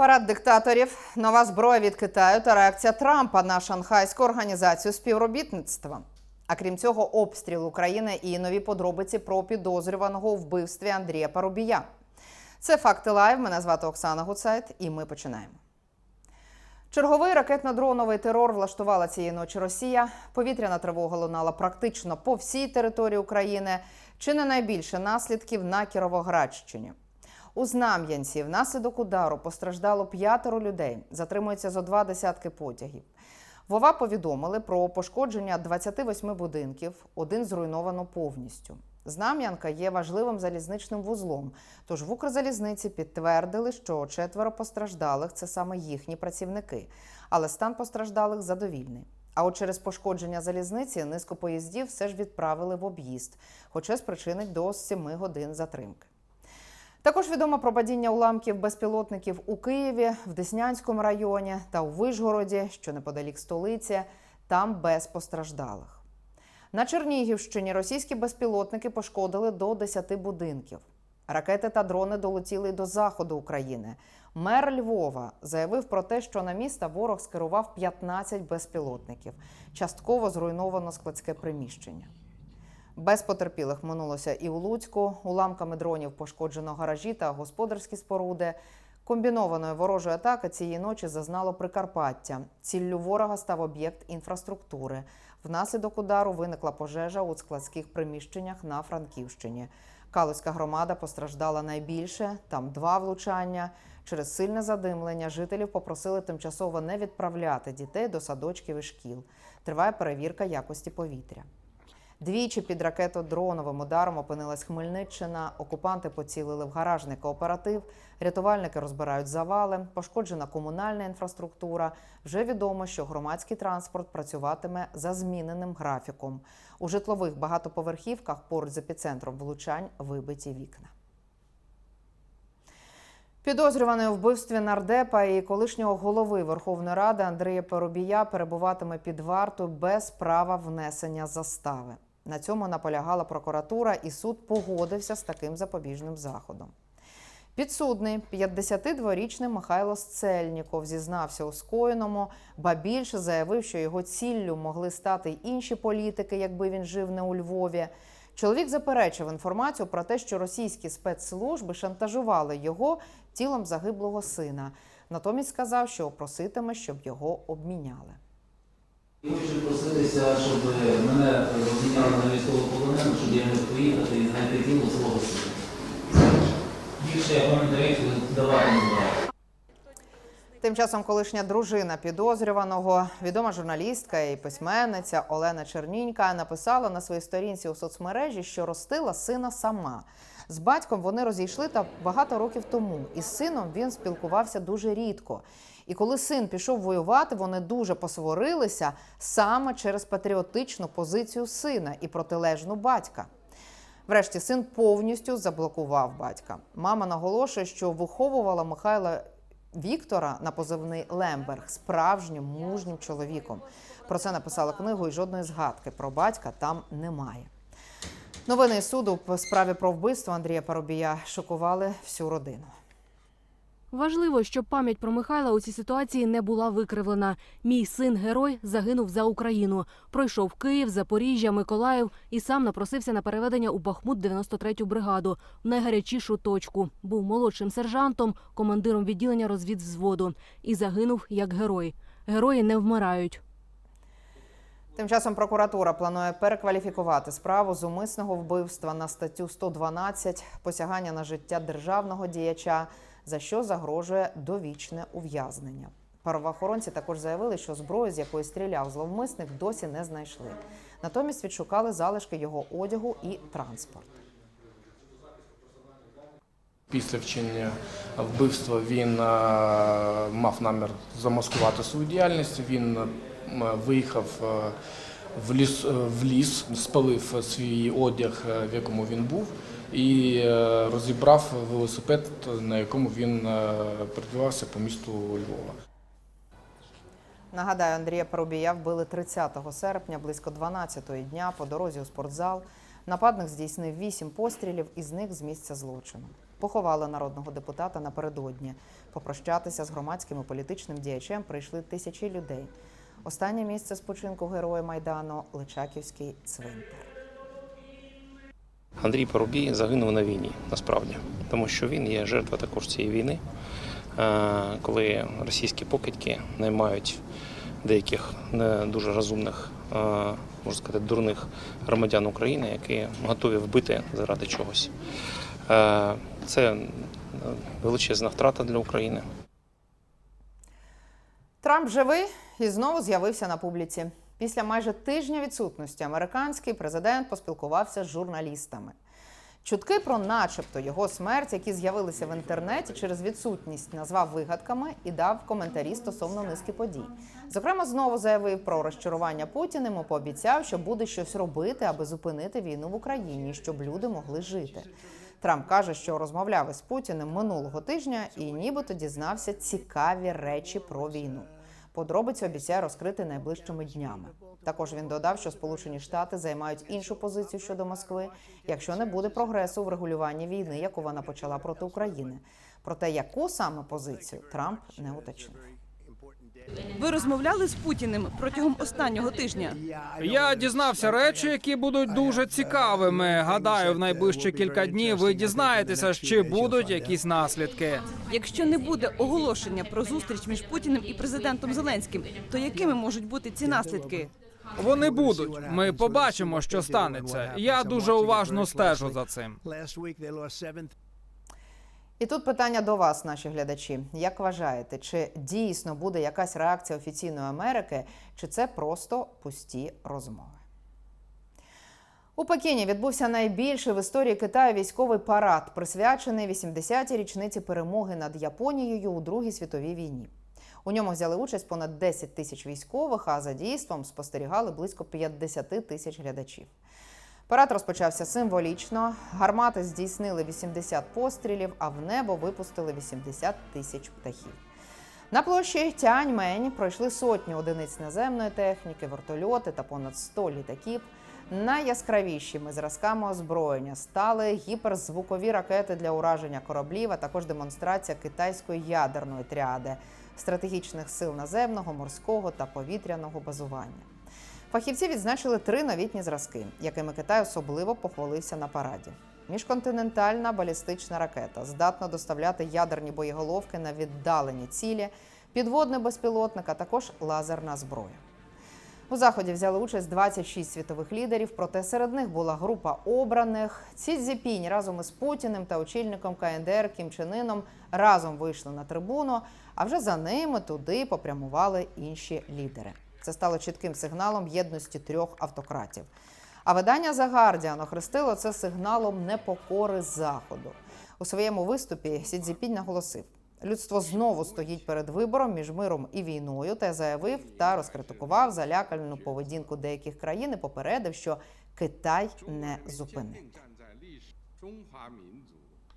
Парад диктаторів, нова зброя від Китаю та реакція Трампа на шанхайську організацію співробітництва. А крім цього, обстріл України і нові подробиці про підозрюваного у вбивстві Андрія Парубія. Це факти лайв. Мене звати Оксана Гуцайт, і ми починаємо. Черговий ракетно-дроновий терор влаштувала цієї ночі Росія. Повітряна тривога лунала практично по всій території України. Чи не найбільше наслідків на Кіровоградщині? У Знам'янці внаслідок удару постраждало п'ятеро людей. Затримується зо два десятки потягів. Вова повідомили про пошкодження 28 будинків. Один зруйновано повністю. Знам'янка є важливим залізничним вузлом. Тож в Укрзалізниці підтвердили, що четверо постраждалих це саме їхні працівники, але стан постраждалих задовільний. А от через пошкодження залізниці низку поїздів все ж відправили в об'їзд, хоча спричинить до 7 годин затримки. Також відомо про падіння уламків безпілотників у Києві, в Деснянському районі та у Вишгороді, що неподалік столиці, там без постраждалих. На Чернігівщині російські безпілотники пошкодили до 10 будинків. Ракети та дрони долетіли до заходу України. Мер Львова заявив про те, що на міста ворог скерував 15 безпілотників. Частково зруйновано складське приміщення. Без потерпілих минулося і у Луцьку. Уламками дронів пошкоджено гаражі та господарські споруди. Комбінованої ворожої атаки цієї ночі зазнало Прикарпаття. Ціллю ворога став об'єкт інфраструктури. Внаслідок удару виникла пожежа у складських приміщеннях на Франківщині. Калузька громада постраждала найбільше. Там два влучання. Через сильне задимлення жителів попросили тимчасово не відправляти дітей до садочків і шкіл. Триває перевірка якості повітря. Двічі під ракетодроновим ударом опинилась Хмельниччина. Окупанти поцілили в гаражний кооператив. Рятувальники розбирають завали. Пошкоджена комунальна інфраструктура. Вже відомо, що громадський транспорт працюватиме за зміненим графіком. У житлових багатоповерхівках поруч з епіцентром влучань вибиті вікна. Підозрюваний у вбивстві нардепа і колишнього голови Верховної Ради Андрія Поробія перебуватиме під вартою без права внесення застави. На цьому наполягала прокуратура, і суд погодився з таким запобіжним заходом. Підсудний 52-річний Михайло Сцельніков зізнався у скоєному, ба більше заявив, що його ціллю могли стати інші політики, якби він жив не у Львові. Чоловік заперечив інформацію про те, що російські спецслужби шантажували його тілом загиблого сина. Натомість сказав, що проситиме, щоб його обміняли. Хочу проситися, щоб мене розміняли на військовополонену, щоб я міг поїхати і знайти тіло свого сина. Більше я коментарів давати не буду. Тим часом колишня дружина підозрюваного, відома журналістка і письменниця Олена Чернінька написала на своїй сторінці у соцмережі, що ростила сина сама. З батьком вони розійшли та багато років тому. Із сином він спілкувався дуже рідко. І коли син пішов воювати, вони дуже посварилися саме через патріотичну позицію сина і протилежну батька. Врешті син повністю заблокував батька. Мама наголошує, що виховувала Михайла Віктора на позивний Лемберг справжнім мужнім чоловіком. Про це написала книгу, і жодної згадки про батька там немає. Новини суду по справі про вбивство Андрія Парубія шокували всю родину. Важливо, щоб пам'ять про Михайла у цій ситуації не була викривлена. Мій син герой загинув за Україну. Пройшов Київ, Запоріжжя, Миколаїв і сам напросився на переведення у Бахмут 93-ю бригаду в найгарячішу точку. Був молодшим сержантом, командиром відділення розвідвзводу і загинув як герой. Герої не вмирають. Тим часом прокуратура планує перекваліфікувати справу з умисного вбивства на статтю 112 посягання на життя державного діяча, за що загрожує довічне ув'язнення. Правоохоронці також заявили, що зброю, з якої стріляв зловмисник, досі не знайшли. Натомість відшукали залишки його одягу і транспорт. Після вчинення вбивства він е, мав намір замаскувати свою діяльність. Він е, виїхав е, в ліс, в ліс, спалив свій одяг, в якому він був, і е, розібрав велосипед, на якому він е, перебувався по місту Львова. Нагадаю, Андрія Парубія вбили 30 серпня близько 12-ї дня по дорозі у спортзал. Нападник здійснив вісім пострілів, із них з місця злочину. поховали народного депутата напередодні. Попрощатися з громадським і політичним діячем прийшли тисячі людей. Останнє місце спочинку героя майдану Личаківський цвинтар. Андрій Парубій загинув на війні насправді, тому що він є жертва також цієї війни, е, коли російські покидьки наймають деяких не дуже розумних, е, можна сказати, дурних громадян України, які готові вбити заради чогось. Е, Це величезна втрата для України. Трамп живий і знову з'явився на публіці. Після майже тижня відсутності американський президент поспілкувався з журналістами. Чутки про, начебто, його смерть, які з'явилися в інтернеті через відсутність, назвав вигадками і дав коментарі стосовно низки подій. Зокрема, знову заявив про розчарування Путіним і пообіцяв, що буде щось робити, аби зупинити війну в Україні, щоб люди могли жити. Трамп каже, що розмовляв із Путіним минулого тижня і нібито дізнався цікаві речі про війну. Подробиці обіцяє розкрити найближчими днями. Також він додав, що Сполучені Штати займають іншу позицію щодо Москви, якщо не буде прогресу в регулюванні війни, яку вона почала проти України. Проте яку саме позицію Трамп не уточнив. Ви розмовляли з Путіним протягом останнього тижня. Я дізнався речі, які будуть дуже цікавими. Гадаю, в найближчі кілька днів ви дізнаєтеся, чи будуть якісь наслідки. Якщо не буде оголошення про зустріч між Путіним і президентом Зеленським, то якими можуть бути ці наслідки? Вони будуть. Ми побачимо, що станеться. Я дуже уважно стежу за цим. І тут питання до вас, наші глядачі. Як вважаєте, чи дійсно буде якась реакція офіційної Америки, чи це просто пусті розмови? У Пекіні відбувся найбільший в історії Китаю військовий парад, присвячений 80-й річниці перемоги над Японією у Другій світовій війні. У ньому взяли участь понад 10 тисяч військових, а за дійством спостерігали близько 50 тисяч глядачів. Парад розпочався символічно. Гармати здійснили 80 пострілів, а в небо випустили 80 тисяч птахів. На площі Тяньмень пройшли сотні одиниць наземної техніки, вертольоти та понад 100 літаків. Найяскравішими зразками озброєння стали гіперзвукові ракети для ураження кораблів, а також демонстрація китайської ядерної тріади стратегічних сил наземного, морського та повітряного базування. Фахівці відзначили три новітні зразки, якими Китай особливо похвалився на параді. Міжконтинентальна балістична ракета здатна доставляти ядерні боєголовки на віддалені цілі, підводний безпілотник, а також лазерна зброя. У заході взяли участь 26 світових лідерів, проте серед них була група обраних. Ці Цзіпінь разом із Путіним та очільником КНДР Кім Чен Іном разом вийшли на трибуну, а вже за ними туди попрямували інші лідери. Це стало чітким сигналом єдності трьох автократів. А видання The Guardian охрестило це сигналом непокори заходу. У своєму виступі Сі Цзіпінь наголосив, людство знову стоїть перед вибором між миром і війною, та заявив та розкритикував залякальну поведінку деяких країн і попередив, що Китай не зупинить.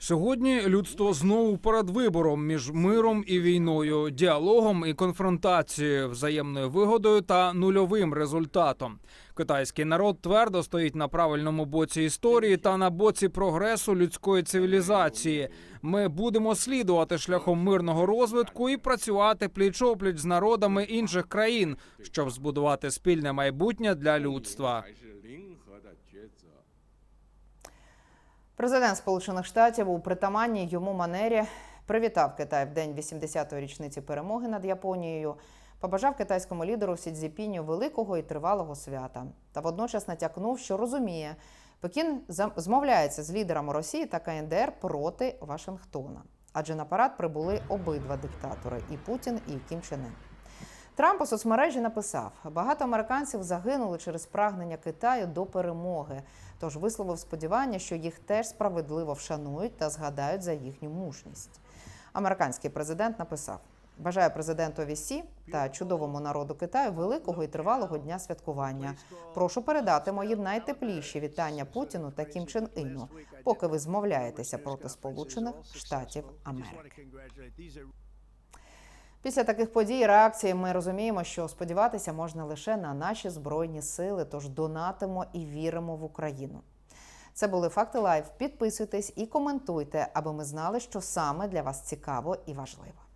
Сьогодні людство знову перед вибором між миром і війною, діалогом і конфронтацією, взаємною вигодою та нульовим результатом. Китайський народ твердо стоїть на правильному боці історії та на боці прогресу людської цивілізації. Ми будемо слідувати шляхом мирного розвитку і працювати пліч-опліч з народами інших країн, щоб збудувати спільне майбутнє для людства. Президент Сполучених Штатів у притаманній йому манері привітав Китай в день 80-ї річниці перемоги над Японією. Побажав китайському лідеру Сі Цзіпіню великого і тривалого свята та водночас натякнув, що розуміє, Пекін змовляється з лідерами Росії та КНДР проти Вашингтона. Адже на парад прибули обидва диктатори і Путін, і Кім Чен Ын. Трамп у соцмережі написав: багато американців загинули через прагнення Китаю до перемоги. Тож висловив сподівання, що їх теж справедливо вшанують та згадають за їхню мужність. Американський президент написав: Бажаю президентові Сі та чудовому народу Китаю великого і тривалого дня святкування. Прошу передати мої найтепліші вітання Путіну та Кім Чен Іну, поки ви змовляєтеся проти Сполучених Штатів Америки. Після таких подій реакції ми розуміємо, що сподіватися можна лише на наші збройні сили, тож донатимо і віримо в Україну. Це були факти лайв. Підписуйтесь і коментуйте, аби ми знали, що саме для вас цікаво і важливо.